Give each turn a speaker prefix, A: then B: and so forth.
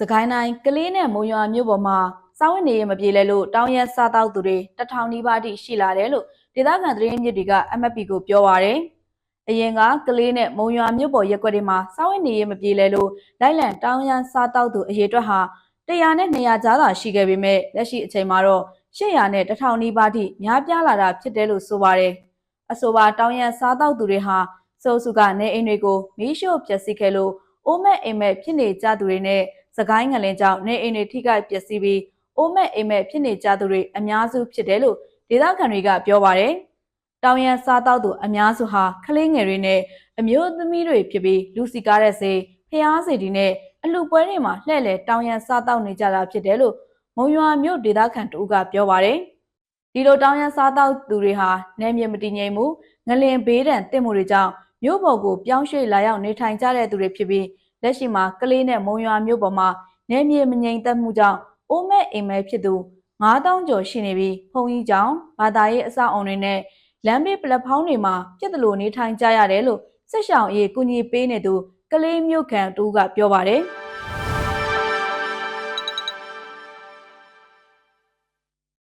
A: စကိုင်းတိုင်းကလေးနဲ့မုံရွာမြို့ပေါ်မှာစောင်းဝင်နေရမပြေလဲလို့တောင်းရစားတောက်သူတွေတထောင်နီးပါးတိရှိလာတယ်လို့ဒေသခံသတင်းမြစ်တွေက MFP ကိုပြောပါရယ်အရင်ကကလေးနဲ့မုံရွာမြို့ပေါ်ရက်ွက်တွေမှာစောင်းဝင်နေရမပြေလဲလို့လိုက်လံတောင်းရစားတောက်သူအရေအတွက်ဟာ100နဲ့200ကြားသာရှိခဲ့ပေမဲ့လက်ရှိအချိန်မှာတော့800နဲ့1000နီးပါးထိများပြားလာတာဖြစ်တယ်လို့ဆိုပါရယ်အဆိုပါတောင်းရစားတောက်သူတွေဟာစိုးစုကနေအိမ်တွေကိုမီးရှို့ပျက်စီးခဲ့လို့အိုးမဲ့အိမ်မဲ့ဖြစ်နေကြသူတွေနဲ့ စကိုင်းငလင်ကြောင့်နေအိမ်တွေထိခိုက်ပျက်စီးပြီးအိုးမဲ့အိမ်မဲ့ဖြစ်နေကြသူတွေအများစုဖြစ်တယ်လို့ဒေသခံတွေကပြောပါတယ်။တောင်ရန်စားတောက်သူအများစုဟာကလေးငယ်တွေနဲ့အမျိုးသမီးတွေဖြစ်ပြီးလူစီကားတဲ့စေဖျားစီတီနဲ့အလှပွဲတွေမှာလှည့်လည်တောင်ရန်စားတောက်နေကြတာဖြစ်တယ်လို့မုံရွာမြို့ဒေသခံတူကပြောပါတယ်။ဒီလိုတောင်ရန်စားတောက်သူတွေဟာနယ်မြေမတည်ငြိမ်မှုငလင်ဘေးဒဏ်တင်မှုတွေကြောင့်မြို့ပေါ်ကိုပြောင်းရွှေ့လာရောက်နေထိုင်ကြတဲ့သူတွေဖြစ်ပြီး လက်ရှိမှာကလေးနဲ့မုံရွာမြို့ပေါ်မှာနယ်မြေမငြိမ်သက်မှုကြောင့်အိုးမဲ့အိမ်မဲဖြစ်သူ9000ကျော်ရှိနေပြီးဖုန်ကြီးကြောင့်ဘာသာရေးအဆောက်အုံတွေနဲ့လမ်းဘေးပလက်ဖောင်းတွေမှာပြစ်တလို့နေထိုင်ကြရတယ်လို့ဆက်ရှောင်ရေးကူညီပေးနေသူကလေးမြို့ခံတူကပြောပါတယ်။